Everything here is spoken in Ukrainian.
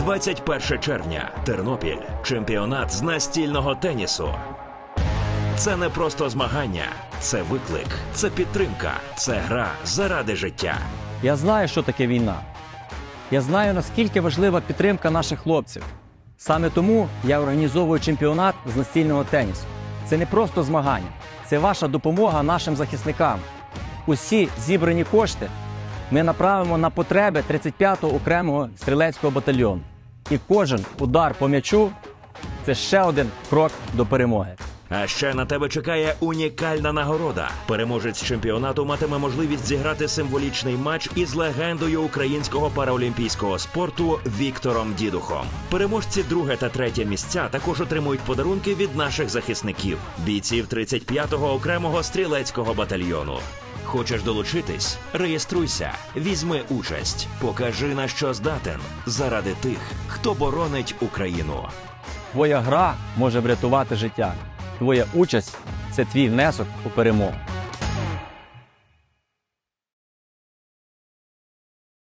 21 червня. Тернопіль. Чемпіонат з настільного тенісу. Це не просто змагання, це виклик, це підтримка, це гра заради життя. Я знаю, що таке війна. Я знаю, наскільки важлива підтримка наших хлопців. Саме тому я організовую чемпіонат з настільного тенісу. Це не просто змагання, це ваша допомога нашим захисникам. Усі зібрані кошти ми направимо на потреби 35-го окремого стрілецького батальйону. І кожен удар по м'ячу це ще один крок до перемоги. А ще на тебе чекає унікальна нагорода. Переможець чемпіонату матиме можливість зіграти символічний матч із легендою українського параолімпійського спорту Віктором Дідухом. Переможці друге та третє місця також отримують подарунки від наших захисників, бійців 35-го окремого стрілецького батальйону. Хочеш долучитись? Реєструйся, візьми участь, покажи на що здатен заради тих, хто боронить Україну. Твоя гра може врятувати життя. Твоя участь це твій внесок у перемогу.